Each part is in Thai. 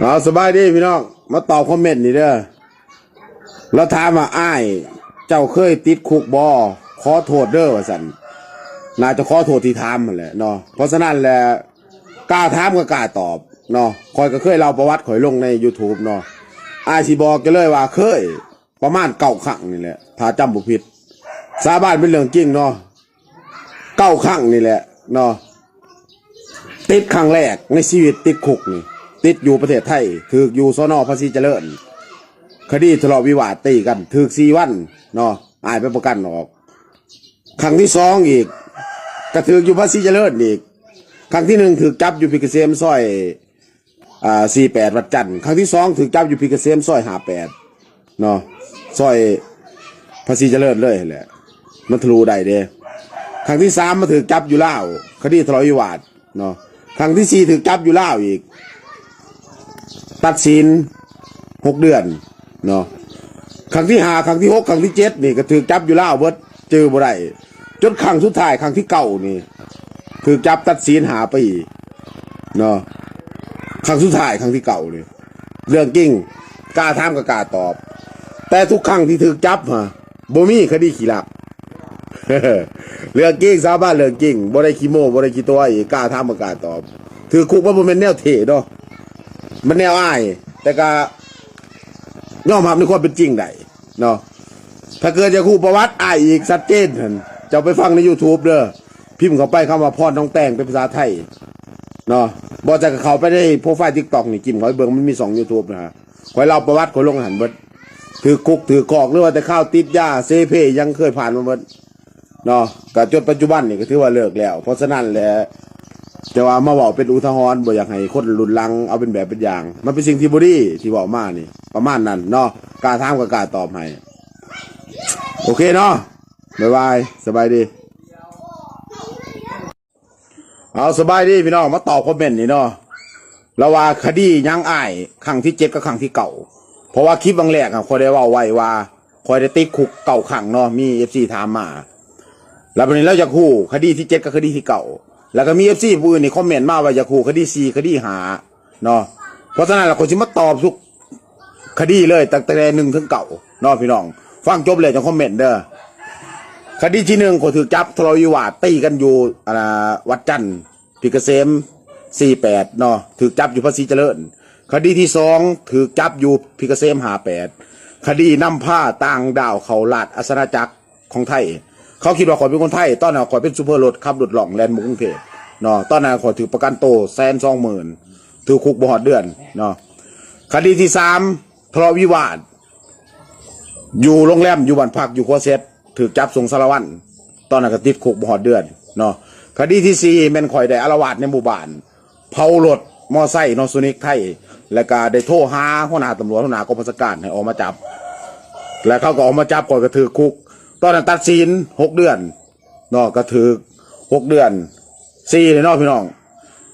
เอาสบายดีพี่น้อง มาตอบคอมเมนต์นี่เด้อเราถามว่าอ้าย เจ้าเคยติดคุกบอขอโทษเด้อว่าสันน่าจะขอโทษที่ถามมันแหละเนาะเพราะฉะนั้นแหละกล้าถามก็กล้าตอบเนาะคอยก็เคยเล่าประวัติข่อยลงใน YouTube เนาะอ้ายสิบอกกันเลยว่าเคย ประมาณเก้าครั้งนี่แหละถ้าจำบุผิดสาบานเป็นเรื่องจริงเนาะเก้าครั้งนี่แหละเนาะติดครั้งแรกในชีวิตติดคุกนี่ ติดอยู่ประเทศไทยถืออยู่สนอภาษีเจริญ คดีทะเลาะวิวาทตีกันถือสี่วันเนาะอายไปประกันออกครั้งที่สองอีกกระถืออยู่ภาษีเจริญอีกครั้งที่หนึ่งถือจับอยู่พิกเกษมซอยอ่าสี่แปดวัดจันทร์ครั้งที่สองถือจับอยู่พิกเกษมซอยห้าแปดเนาะซอยภาษีเจริญเลยแหละมันทะลุได้เด้ครั้งที่สามมาถือจับอยู่ล่าวคดีทะเลาะวิวาทเนาะครั้งที่สี่ถือจับอยู่ล่าวอีก ตัดสินหกเดือนเนาะครั้งที่หาครั้งที่หกครั้งที่เจ็ดนี่ก็ถือจับอยู่ล่าวเบิดเจอบ่ได้จนครั้งสุดท้ายครั้งที่เก้านี่ถือจับตัดสินหาไปีเนาะครั้งสุดท้ายครั้งที่เก้านี่เรื่องจริงกล้าถามก็กล้าตอบ แต่ทุกครั้งที่ถือจับฮะบ่มีคดีขี้ลักเรื่องจริงสาวบ้านเรื่องจริงบ่ได้ขี้โม้บ่ได้ขี้ตัวอีกกล้าทำบ่กล้าตอบถือคุกว่าบ่แม่นแนวเทเนาะ มันแนวอ้าย แต่ก็ยอมรับในความเป็นจริงได้เนาะถ้าเกิดจะคู่ประวัติอ้ายอีกชัดเจนหั่นเจ้าไปฟังใน YouTube เด้อพิมพ์เข้าไปคำว่าพรน้องแตงเป็นภาษาไทยเนาะบ่จะเขาไปในโปรไฟล์ TikTok นี่จิ้มขาให้เบิ่งมันมี2 YouTube นะฮะคอยเล่าประวัติคนลงหันเบิดถือคุกถือกอกหรือว่าแต่ข้าวติดยาเซเพยังเคยผ่านมาเบิดเนาะก็จนปัจจุบันนี่ก็ถือว่าเลิกแล้ว เพราะฉะนั้นแหละ จะว่ามาบอกเป็นอุทาหรณ์บ่อยากให้คนรุนลังเอาเป็นแบบเป็นอย่าง มันเป็นสิ่งที่บดีที่บอกมานี่ ประมาณนั้นเนาะกล้าถามก็กล้าตอบให้โอเคเนาะบ๊ายบายสบายดี เอาสบายดีพี่น้องมาตอบคอมเมนต์นี่เนาะแล้วว่าคดียังอ้ายครั้งที่เจ็ดกับครั้งที่เก่า เพราะว่าคลิปบางแรกอะคอยได้ว่าไว้ว่าคอยได้ติดคุกเก่าครั้งเนาะมีเอฟซีถามมา แล้ววันนี้เราจะคู่คดีที่เจ็ดกับคดีที่เก่า แล้วก็มีเอฟซีผู้อื่นนี่คอมเมนต์มาว่าจะคู่คดีสี่คดีหาเนาะเพราะฉะนั้นเราคนจะมาตอบทุกคดีเลยตั้งแต่หนึ่งถึงเก่าเนาะพี่น้อง ฟังจบเลยจะคอมเมนต์เด้อคดีที่หนึ่งคนถือจับทะเลาะวิวาทตีกันอยู่อ่าวัดจันทร์พิกเกษมสี่แปดเนาะถือจับอยู่ภาษีเจริญ คดีที่สองถือจับอยู่พิกเกษมหาแปดคดีนำผ้าต่างดาวเขาลาดอาสนาจักรของไทย เขาคิดว่าข่อยเป็นคนไทยตอนนั้นข่อยเป็นซูเปอร์รถขับรถหล่องแลนด์มุกกรุงเทพเนาะตอนนั้นข่อยถือประกันโตแสนสองหมื่นถือคุกบหอดเดือนเนาะคดีที่สามทะเลาะวิวาท อยู่โรงแรมอยู่บ้านพักอยู่คเซตถือจับส่งสารวัตรตอนนั้นก็ติดคุกบหอดเดือนเนาะคดีที่สี่แม่นข่อยได้อารวาสในหมู่บ้านเผารถมอไซค์นอซูนิกไทย แล้วก็ได้โทรหาหัวหน้าตำรวจหัวหน้ากองบัญชาการให้ออกมาจับ แล้วเขาก็ออกมาจับก่อนก็ถือคุก ตอนนั้นตัดสินหกเดือนเนาะก็ถือหกเดือนสี่เลยเนาะพี่น้อง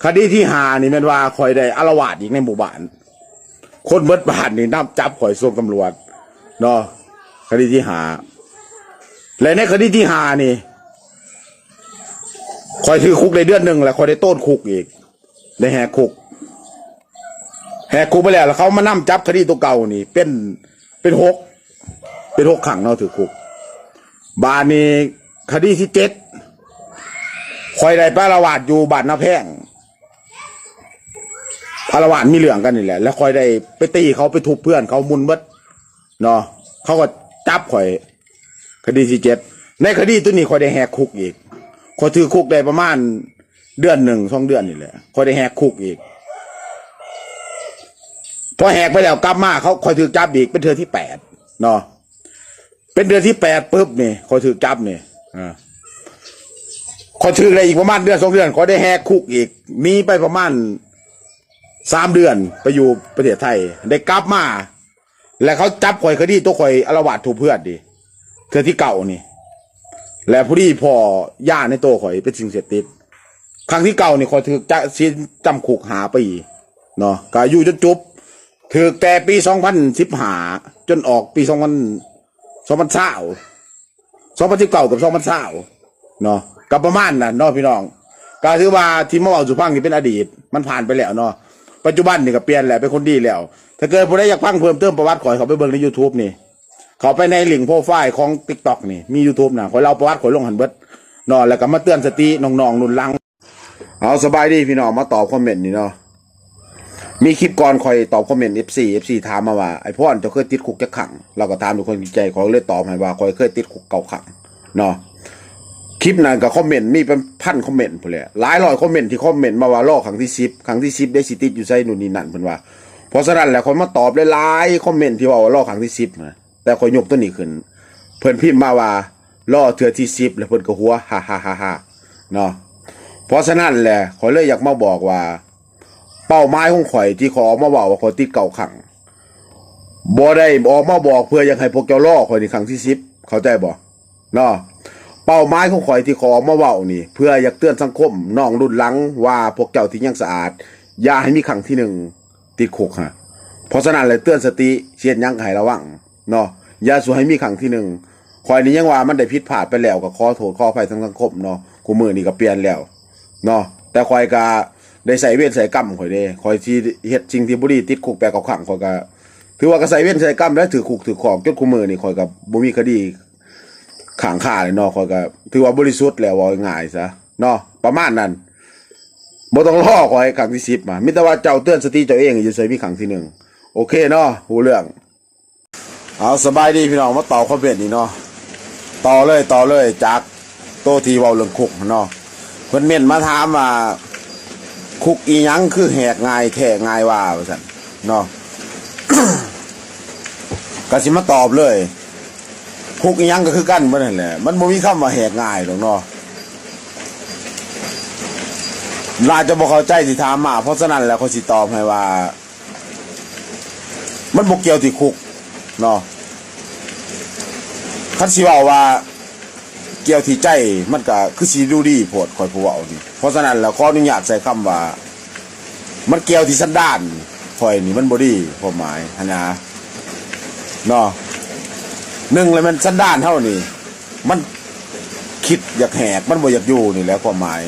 คดีที่หานี่แม่นว่าคอยได้อารวาสอีกในหมู่บ้าน คนเบิดบ้านนี่นับจับข่อยส่งตำรวจเนาะคดีที่หา และในคดีที่หานี่คอยถือคุกในเดือนหนึ่งแล้วคอยได้ต้นคุกอีกได้แหกคุก แหกคุกไปแล้วแล้วเขามานั่จับคดีตัวเก่านี่ เป็นเป็นหกเป็นหกขังเนาะถือคุก บานนี้คดีที่เจ็ดคอยได้ปารวาดอยู่บาดนาแพงปารวาดมีเหลืองกันนี่แหละ แล้วคอยได้ไปตีเขาไปทุบเพื่อนเขามุนเบิดเนาะเขาก็จับคอย คดีที่เจ็ดในคดีตัวนี้คอยได้แหกคุกอีกคอยถือคุกได้ประมาณเดือนหนึ่งสองเดือนนี่แหละคอยได้แหกคุกอีกพอแหกไปแล้วกลับมาเขาคอยถือจับอีกเป็นเทือที่แปดเนาะ เป็นเดือนที่แปดปุ๊บนี่คอยถือจับนี่อ่าคอยถืออะไรอีกประมาณเดือนสองเดือนคอยได้แหกคุกอีกหนีไปประมาณสามเดือนไปอยู่ประเทศไทย ได้กลับมา แล้วเขาจับข่อยคดีตัวข่อยอารวาสถูกเพื่อนดิเทือที่เก่านี่ และผู้ที่พอย่าในตัวข่อยเป็นสิ่งเสพติดครั้งที่เก่านี่ข่อยถือจะสิ้นจำคุกหาปีเนาะก็อยู่จนจบถือแต่ปีสองพันสิบหาจนออกปีสองพัน สองพันเศร้าสองพันสิบเก้ากับสองพันเศร้าเนาะกับประมาณน่ะเนาะพี่น้องก็ถือว่าที่มาเอวาสุพังนี่เป็นอดีต มันผ่านไปแล้วเนาะปัจจุบันนี่ก็เปลี่ยนแหละเป็นคนดีแล้ว ถ้าเกิดผู้ใดอยากฟังเพิ่มเติมประวัติขอยเขาไปเบิ่งใน YouTube นี่ เขาไปในลิงก์โปรไฟล์ของ TikTok นี่มี YouTube นะขอยเล่าประวัติขอยลงหันเบิดเนาะแล้วก็มาเตือนสติน้องๆนุ่นลัง เอาสบายดีพี่น้องมาตอบคอมเมนต์นี่เนาะ มีคลิปก่อนคอยตอบคอมเมนต์ FC FC ถามมาว่าไอ้พ่อนจะเคยติดคุกจะขัง เราก็ถามทุกคนใจขอยเลยตอบให้ว่าคอยเคยติดคุกเก่าขังเนาะคลิปนั้นกับคอมเมนต์มีเป็นพันคอมเมนต์พุ่นเลยหลายร้อยคอมเมนต์ที่คอมเมนต์มาว่าล่อครั้งที่สิบครั้งที่สิบได้สิติดอยู่ไซนู่นนี่นั่นเพิ่นว่าเพราะฉะนั้นแหละคนมาตอบหลายๆคอมเมนต์ที่ว่าว่าล่อครั้งที่สิบนะแต่คอยยกตัวนี้ขึ้น เพิ่นพิมพ์มาว่าล่อเทือที่สิบแล้วเพิ่นก็หัวฮ่าฮ่าฮ่าฮ่าเนาะเพราะฉะนั้นแหละขอยเลยอยากมาบอกว่า เป้าหมายของข่อยที่ขอออกมาบอกว่าข่อยติดเก่าขังบ่ได้ออกมาบอกเพื่ออยากให้พวกเจ้าล่อข่อยในครั้งที่สิบเข้าใจบ่เนาะเป้าหมายของข่อยที่ขอออกมาเว้านี่ เพื่ออยากเตือนสังคมน้องรุ่นหลังว่าพวกเจ้าที่ยังสะอาด อย่าให้มีครั้งที่หนึ่งติดคุกฮะเพราะฉะนั้นเลยเตือนสติเชียนยังให้ระวังเนาะอย่าสู่ให้มีครั้งที่หนึ่งข่อยนี่ยังว่ามันได้ผิดพลาดไปแล้วก็ขอโทษขออภัยทั้งสังคมเนาะกูมือนี่ก็เปลี่ยนแล้วเนาะแต่คอยก็ ได้ใส่เวทใส่กรรมข่อยเด้คอยที่เฮ็ดสิ่งที่บ่ดีติดคุกแปลกับขังข่อยก็ถือว่าก็ใส่เวทใส่กรรมแล้วถือคุกถือของจนคุมือนี่ข่อยก็บ่มีคดีขังค่าเลยเนาะข่อยก็ถือว่าบริสุทธิ์แล้วว่าง่ายซะเนาะประมาณนั้นบ่ต้องรอข่อยครั้งที่10มามีแต่ว่าเจ้าเตือนสติเจ้าเองอยู่ใส่มีครั้งที่หนึ่งโอเคเนาะหูเรื่องเอาสบายดีพี่น้องมาต่อคอมเมนต์นี่เนาะต่อเลยต่อเลยจากโตทีเว้าเรื่องคุกเนาะเพิ่นเม่นมาถามว่า คุกอียังคือแหกง่ายแท้ง่ายว่าว่าซั่นเนาะกสิมาตอบเลย คุกอียังก็คือกั้นบ่นั่นแหละมันบ่มีคำว่าแหกง่ายดอกเนาะน่าจะบ่เข้าใจที่ถามมา เพราะฉะนั้นแล้วเขาสิตอบให้ว่า มันบ่เกี่ยวที่คุกเนาะคันสิว้าว่า กี่ยวที่ใจมันก็คือสีดูดีโพดคอยผู้เว้านี่เพราะฉะนั้นแล้วขออนุญาตใส่คำว่า มันเกี่ยวที่สันดานคอยนี่มันบ่ดีความหมายนะเนาะหนึ่งเลยมันสันดานเท่านี้มันคิดอยากแหกมันบ่อยากอยู่นี่แหละความหมาย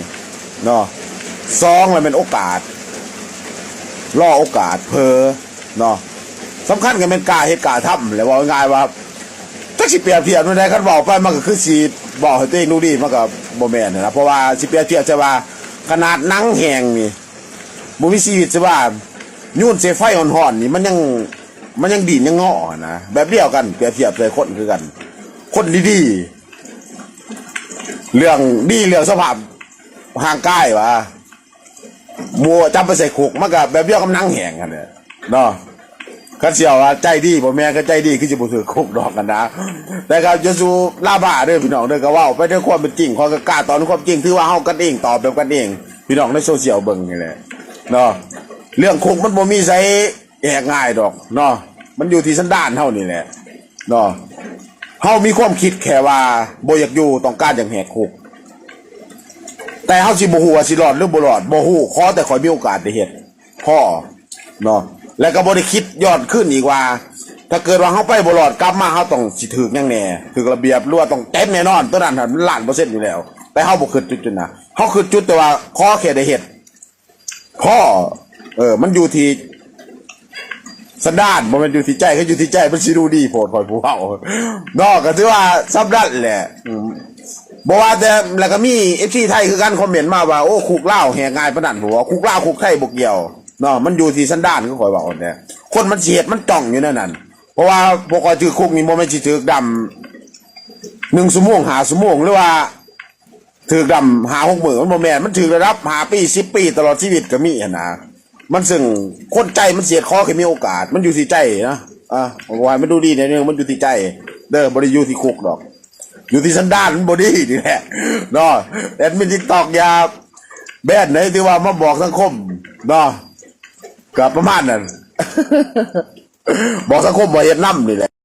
เนาะสองเลยเป็นโอกาสล่อโอกาสเพอเนาะสำคัญกันเป็นกาเหตุกล้าทำเลยว่าง่ายว่าจักสิเปรียบเทียบมันได้คันบอกไปมันก็คือสิ บอกให้ตัวเองรู้ดีมันก็บ่แม่นนะเพราะว่าสิเปรียบเทียบจะว่าขนาดหนังแห้งนี่บ่มีชีวิตจะว่ายุ่นเสไฟอ่อนๆนี่มันยังมันยังดีนยังงอนะแบบเดียวกันเปรียบเทียบเลยคนคือกัน คนดีๆเรื่องดีเรื่องสภาพห่างกายวะบัวจำไปใส่คุกมันก็แบบเดียวกับนังแห้งกันเนี่ยเนาะ ข้าเสียวว่าใจดีบ่แม่นก็ใจดีคือสิบ่ถือคุกดอกกันนะแต่ก็จะสู้ลาบ้าเด้อพี่น้องเด้อก็เว้าไปด้วยความเป็นจริงขอยก็กล้าตอนความจริงถือว่าเฮากันเองตอบแบบกันเอง พี่น้องในโซเชียลเบิ่งนี่แหละเนาะเรื่องคุกมันบ่มีไสแอกง่ายดอกเนาะมันอยู่ที่สันดานเฮานี่แหละเนาะเฮามีความคิดแค่ว่าบ่อยากอยู่ต้องการอย่างแหกคุกแต่เฮาสิบ่ฮู้ว่าสิรอดหรือบ่รอดบ่ฮู้ขอแต่ขอยมีโอกาสได้เฮ็ดพ่อเนาะ แล้วก็บ่ได้คิดยอดขึ้นอีกว่า ถ้าเกิดว่าเฮาไปบ่รอดกลับมาเฮาต้องสิถึกหยังแน่ถึกระเบียบรือว่าต้องเต็มแน่นอนตัวนั้นน่ะมันล้านเปอร์เซ็นต์อยู่แล้ว แต่เฮาบ่คิดจุดจุดนะเฮาคิดจุดแต่ว่าข้อแค่ได้เฮ็ดพ่อเออ มันอยู่ที่สันดานบ่แม่นอยู่ที่ใจก็อยู่ที่ใจมันสิดูดีโพดคอยผู้เฮานอกก็ถือว่าซับดันแหละบอกว่าแต่แล้วก็มีเอฟซีไทยคือกันคอมเมนต์มาว่าโอ้คุกเล่าแหงง่ายปานนันผมว่าคุกเล่าคุกไทยบกเกี่ยว เนาะมันอยู่ที่สันดานก็คอยบอกเนี่ยคนมันเสียดมันจ่องอยู่นั่นนั่นเพราะว่าพวกคอยถือคุกนี่โมไม่นสิถือดำหนึ่งสมงหาสมงหรือว่าถือดำหาหกหมื่นมันโมแมนมันถือระดับหาปีสิบปี ตลอดชีวิตก็มีนะมันซึ่งคนใจมันเสียดคอแค่มีโอกาส มันอยู่ที่ใจนะอะบอกว่ามันดูดีในเรื่องมันอยู่ที่ใจ เด้อบริอยู่ที่คุกดอก อยู่ที่สันดานบอดี้นี่แหละเนาะแอดมินทิกตอกยาแบนไหนที่ว่ามาบอกสังคมเนาะ กับประมาณนั้น บอกสังคมว่าเฮ็ดน้ำนี่แหละ